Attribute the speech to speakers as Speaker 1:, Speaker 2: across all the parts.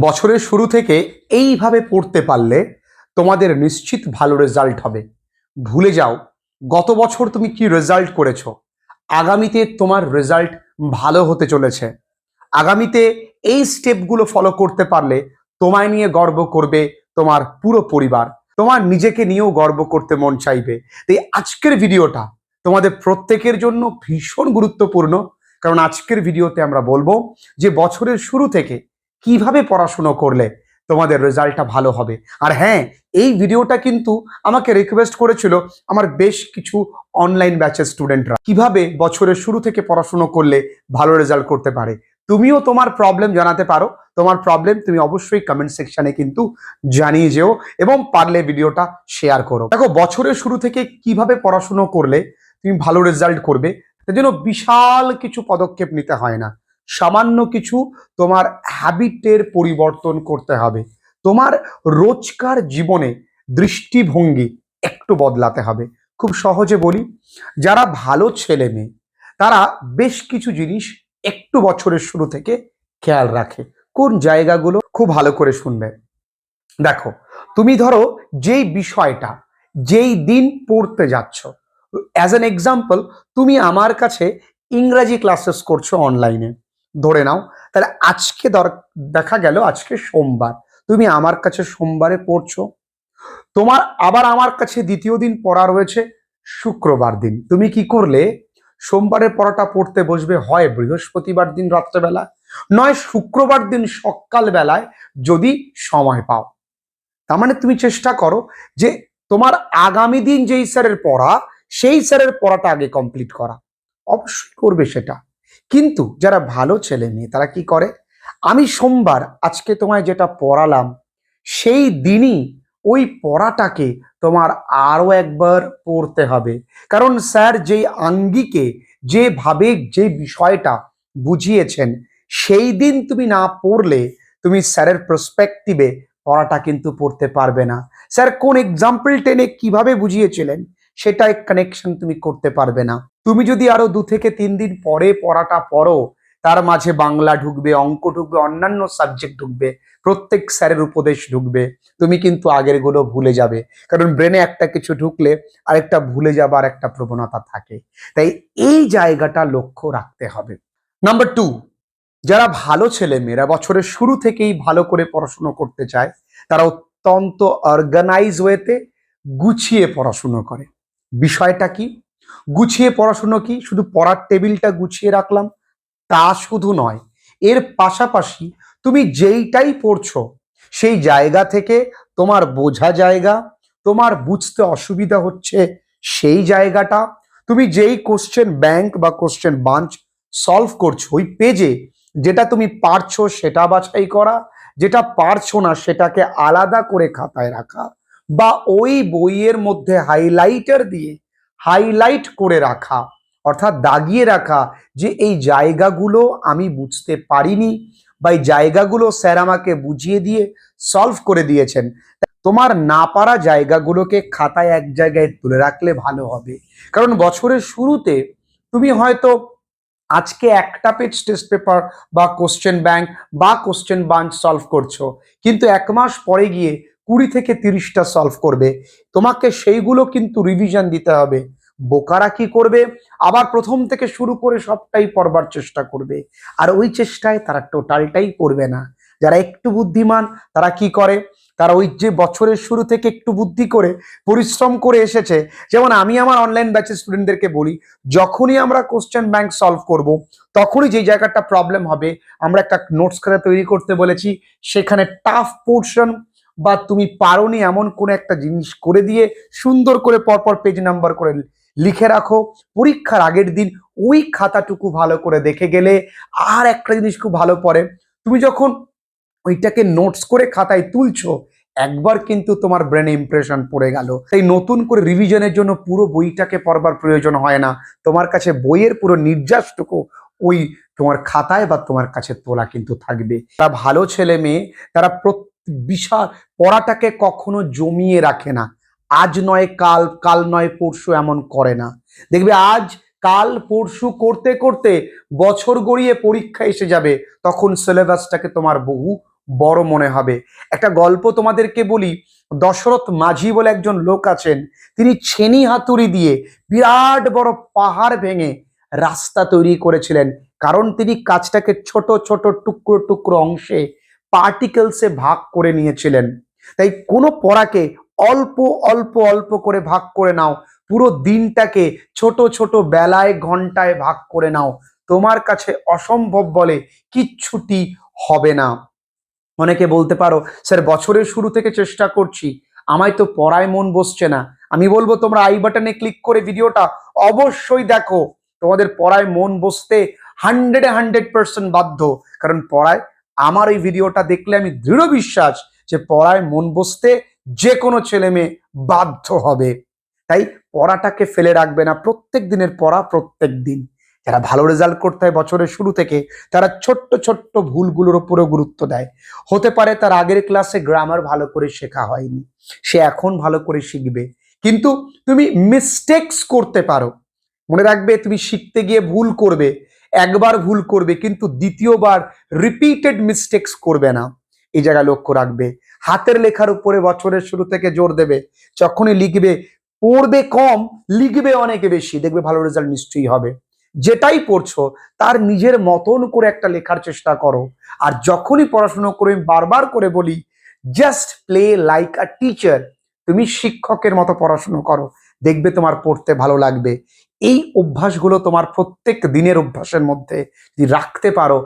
Speaker 1: বছরের শুরু থেকে এইভাবে পড়তে পারলে তোমাদের নিশ্চিত ভালো রেজাল্ট হবে। ভুলে যাও, গত বছর তুমি কি রেজাল্ট করেছ? আগামীতে তোমার রেজাল্ট ভালো হতে চলেছে। আগামীতে এই স্টেপগুলো ফলো করতে পারলে তোমায় নিয়ে গর্ব করবে তোমার পুরো পরিবার। তোমার নিজেকে নিয়েও গর্ব করতে মন চাইবে। তাই আজকের ভিডিওটা তোমাদের প্রত্যেকের জন্য ভীষণ গুরুত্বপূর্ণ। কারণ আজকের ভিডিওতে আমরা বলব যে বছরের শুরু থেকে কীভাবে পড়াশুনো করলে তোমাদের রেজাল্টটা ভালো হবে? আর হ্যাঁ এই ভিডিওটা কিন্তু আমাকে রিকোয়েস্ট করেছিল আমার বেশ কিছু অনলাইন ব্যাচের স্টুডেন্টরা কীভাবে বছরের শুরু থেকে পড়াশুনো করলে ভালো রেজাল্ট করতে পারে? তুমিও তোমার প্রবলেম জানাতে পারো। তোমার প্রবলেম তুমি অবশ্যই কমেন্ট সেকশনে কিন্তু জানিয়ে যেও এবং পারলে ভিডিওটা শেয়ার করো। দেখো, বছরের শুরু থেকে কীভাবে পড়াশুনো করলে তুমি ভালো রেজাল্ট করবে তার জন্য বিশাল কিছু পদক্ষেপ নিতে হয় না। সামান্য কিছু তোমার হ্যাবিটের পরিবর্তন করতে হবে। তোমার রোজকার জীবনে দৃষ্টিভঙ্গি একটু বদলাতে হবে। খুব সহজে বলি, যারা ভালো ছেলে মেয়ে, তারা বেশ কিছু জিনিস একটু বছরের শুরু থেকে খেয়াল রাখে। কোন জায়গাগুলো খুব ভালো করে শুনবে? দেখো, তুমি ধরো যেই বিষয়টা, যেই দিন পড়তে যাচ্ছ অ্যাজ অ্যান এক্সাম্পল তুমি আমার কাছে ইংরাজি ক্লাসেস করছ অনলাইনে ধরে নাও। তাহলে আজকে দেখা গেল আজকে সোমবার। তুমি আমার কাছে সোমবারে পড়ছো। তোমার আবার আমার কাছে দ্বিতীয় দিন পড়া রয়েছে শুক্রবার দিন। তুমি কি করলে? সোমবারের পড়াটা পড়তে বসবে হয় বৃহস্পতিবার দিন রাত্রেবেলা, নয় শুক্রবার দিন সকাল বেলায় যদি সময় পাও। তার মানে তুমি চেষ্টা করো যে তোমার আগামী দিন যেই স্যারের পড়া, সেই স্যারের পড়াটা আগে কমপ্লিট করা। অবশ্যই করবে সেটা। কিন্তু যারা ভালো ছেলে মেয়ে, তারা কি করে? আমি সোমবার আজকে তোমায় যেটা পড়ালাম, সেই দিনই ওই পড়াটাকে তোমার আরও একবার পড়তে হবে। কারণ স্যার যেই আঙ্গিকে, যেভাবে যে বিষয়টা বুঝিয়েছেন, সেই দিন তুমি না পড়লে তুমি স্যারের প্রসপেক্টিভে পড়াটা কিন্তু পড়তে পারবে না। স্যার কোন এক্সাম্পল টেনে কীভাবে বুঝিয়েছিলেন সেটা কানেকশন তুমি করতে পারবে না। তুমি যদি আরও দু থেকে তিন দিন পরে পড়াটা পড়ো, তার মাঝে বাংলা ঢুকবে, অঙ্ক ঢুকবে, অন্যান্য সাবজেক্ট ঢুকবে, প্রত্যেক স্যারের উপদেশ ঢুকবে, তুমি কিন্তু আগেরগুলো ভুলে যাবে। কারণ ব্রেনে একটা কিছু ঢুকলে আরেকটা ভুলে যাবার একটা প্রবণতা থাকে। তাই এই জায়গাটা লক্ষ্য রাখতে হবে। নাম্বার টু যারা ভালো ছেলে মেয়েরা বছরের শুরু থেকেই ভালো করে পড়াশুনো করতে চায়, তারা অত্যন্ত অর্গানাইজ ওয়েতে গুছিয়ে পড়াশুনো করে। বিষয়টা কি? গুছিয়ে পড়াশুনো কি? শুধু পড়ার টেবিলটা গুছিয়ে রাখলাম? তা শুধু নয়, এর পাশাপাশি তুমি যেইটাই পড়ছো, সেই জায়গা থেকে তোমার বোঝা জায়গা, তোমার বুঝতে অসুবিধা হচ্ছে সেই জায়গাটা, তুমি যেই কোশ্চেন ব্যাংক বা কোশ্চেন বাঞ্চ সলভ করছ, ওই পেজে যেটা তুমি পারছ সেটা বাছাই করা, যেটা পারছ না সেটাকে আলাদা করে খাতায় রাখা বা ওই বইয়ের মধ্যে হাইলাইটার দিয়ে হাইলাইট করে রাখা, অর্থাৎ দাগিয়ে রাখা যে এই জায়গাগুলো আমি বুঝতে পারিনি বা এই জায়গাগুলো স্যার আমাকে বুঝিয়ে দিয়ে সলভ করে দিয়েছেন। তোমার না পারা জায়গাগুলোকে খাতায় এক জায়গায় তুলে রাখলে ভালো হবে। কারণ বছরের শুরুতে তুমি হয়তো আজকে একটা পেজ টেস্ট পেপার বা কোশ্চেন ব্যাংক বা কোশ্চেন বাঞ্চ সলভ করছ, কিন্তু এক মাস পরে গিয়ে কুড়ি থেকে তিরিশটা সলভ করবে। তোমাকে সেইগুলো কিন্তু রিভিশন দিতে হবে। বোকারা কি করবে? আবার প্রথম থেকে শুরু করে সবটাই পড়বার চেষ্টা করবে। আর ওই চেষ্টায় তারা টোটালটাই করবে না। যারা একটু বুদ্ধিমান, তারা কি করে? তারা ওই যে বছরের শুরু থেকে একটু বুদ্ধি করে, পরিশ্রম করে এসেছে। যেমন আমি আমার অনলাইন ব্যাচের স্টুডেন্টদেরকে বলি, যখনই আমরা কোশ্চেন ব্যাংক সলভ করব, তখনই যে জায়গাটা প্রবলেম হবে, আমরা একটা নোটস খাতা তৈরি করতে বলেছি, সেখানে টাফ পোর্শন বা তুমি পারোনি এমন কোন একটা জিনিস করে দিয়ে সুন্দর করে পরপর পেজ নাম্বার করে লিখে রাখো। পরীক্ষার আগের দিন ওই খাতাটুকু ভালো করে দেখে গেলে আর একটা জিনিস খুব ভালো পড়ে। তুমি যখন ওইটাকে নোটস করে খাতায় তুলছো, একবার কিন্তু তোমার ব্রেনে ইমপ্রেশন পড়ে গেল। তাই নতুন করে রিভিশনের জন্য পুরো বইটাকে পড়বার প্রয়োজন হয় না। তোমার কাছে বইয়ের পুরো নির্যাসটুকু ওই তোমার খাতায় বা তোমার কাছে তোলা কিন্তু থাকবে। তারা ভালো ছেলে মেয়ে, তারা প্রত- বিশাল পড়াটাকে কখনো জমিয়ে রাখে না। আজ নয়, কাল কাল নয়, পরশু এমন করে না। দেখবে আজ, কাল, পরশু করতে করতে বছর গড়িয়ে পরীক্ষা এসে যাবে, তখন সিলেবাসটাকে তোমার বহু বড় মনে হবে। একটা গল্প তোমাদেরকে বলি, দশরথ মাঝি বলে একজন লোক আছেন, তিনি ছেনি হাতুড়ি দিয়ে বিরাট বড় পাহাড় ভেঙে রাস্তা তৈরি করেছিলেন। কারণ তিনি কাজটাকে ছোট ছোট, টুকরো টুকরো অংশে পার্টিকেলসে ভাগ করে নিয়েছিলেন। তাই কোনো পড়াকে অল্প অল্প অল্প করে ভাগ করে নাও। পুরো দিনটাকে ছোট ছোট বেলায়, ঘন্টায় ভাগ করে নাও। তোমার কাছে অসম্ভব বলে কিচ্ছুটি হবে না। অনেকে বলতে পারো, স্যার, বছরের শুরু থেকে চেষ্টা করছি। আমায় তো পড়ায় মন বসছে না। আমি বলব, তোমরা আই বাটনে ক্লিক করে ভিডিওটা অবশ্যই দেখো। তোমাদের পড়ায় মন বসতে হান্ড্রেডে হান্ড্রেড পার্সেন্ট বাধ্য। কারণ পড়ায় আমার এই ভিডিওটা দেখলে আমি দৃঢ় বিশ্বাস যে পড়ায় মন বসতে যে কোনো ছেলে মেয়ে বাধ্য হবে। তাই পড়াটাকে ফেলে রাখবে না প্রত্যেক দিনের পড়া প্রত্যেক দিন। যারা ভালো রেজাল্ট করতে হয় বছরের শুরু থেকে, তারা ছোট্ট ছোট্ট ভুলগুলোর উপরেও গুরুত্ব দেয়। হতে পারে তার আগের ক্লাসে গ্রামার ভালো করে শেখা হয়নি। সে এখন ভালো করে শিখবে। কিন্তু তুমি মিস্টেকস করতে পারো। মনে রাখবে তুমি শিখতে গিয়ে ভুল করবে। একবার ভুল করবে, কিন্তু দ্বিতীয়বার রিপিটেড মিস্টেকস করবে না। এই জায়গায় লক্ষ্য রাখবে। হাতের লেখার উপরে বছরের শুরু থেকে জোর দেবে। যখনই লিখবে, পড়বে কম, লিখবে অনেক বেশি, দেখবে ভালো রেজাল্ট নিশ্চয়ই হবে। যেটাই পড়ছো, তার নিজের মতন করে একটা লেখার চেষ্টা করো। আর যখনই পড়াশোনা করে আমি বারবার করে বলি just play like a teacher তুমি শিক্ষকের মতো পড়াশুনো করো। দেখবে তোমার পড়তে ভালো লাগবে। এই অভ্যাসগুলো তোমার প্রত্যেক দিনের অভ্যাসের মধ্যে যদি রাখতে পারো,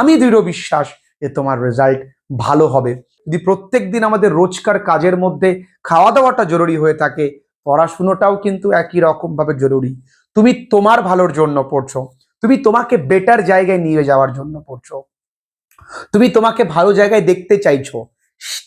Speaker 1: আমি দৃঢ় বিশ্বাস যে তোমার রেজাল্ট ভালো হবে। যদি প্রত্যেক দিন আমাদের রোজকার কাজের মধ্যে খাওয়া দাওয়াটা জরুরি হয়ে থাকে, পড়াশুনোটাও কিন্তু একই রকমভাবে জরুরি। তুমি তোমার ভালোর জন্য পড়ছো। তুমি তোমাকে বেটার জায়গায় নিয়ে যাওয়ার জন্য পড়ছো। তুমি তোমাকে ভালো জায়গায় দেখতে চাইছো,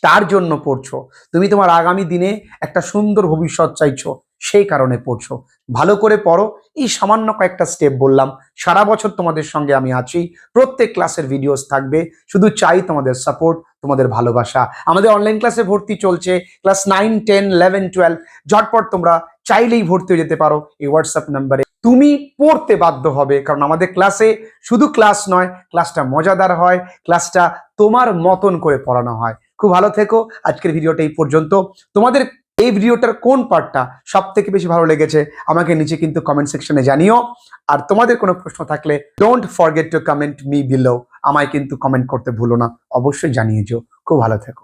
Speaker 1: তার জন্য পড়ছো। তুমি তোমার আগামী দিনে একটা সুন্দর ভবিষ্যৎ চাইছো। সেই কারণে পড়ছো। ভালো করে পড়ো। এই সামান্য কয়েকটা স্টেপ বললাম। সারা বছর তোমাদের সঙ্গে আমি আছি। প্রত্যেক ক্লাসের ভিডিওস থাকবে। শুধু চাই তোমাদের সাপোর্ট তোমাদের ভালোবাসা। আমাদের অনলাইন ক্লাসে ভর্তি চলছে। Class nine ten eleven twelve ঝটপট তোমরা চাইলেই ভর্তি হয়ে যেতে পারো এই হোয়াটসঅ্যাপ নাম্বারে তুমি পড়তে বাধ্য হবে, কারণ আমাদের ক্লাসে শুধু ক্লাস নয় ক্লাসটা মজাদার হয় ক্লাসটা তোমার মতন করে পড়ানো হয়। খুব ভালো থেকো। আজকের ভিডিওটা এই পর্যন্ত। তোমাদের এই ভিডিওটার কোন পার্টটা সব থেকে বেশি ভালো লেগেছে, আমাকে নিচে কিন্তু কমেন্ট সেকশনে জানিও। আর তোমাদের কোনো প্রশ্ন থাকলে don't forget to comment me below আমায় কিন্তু কমেন্ট করতে ভুলো না, অবশ্যই জানিয়ে যেও। খুব ভালো থেকো।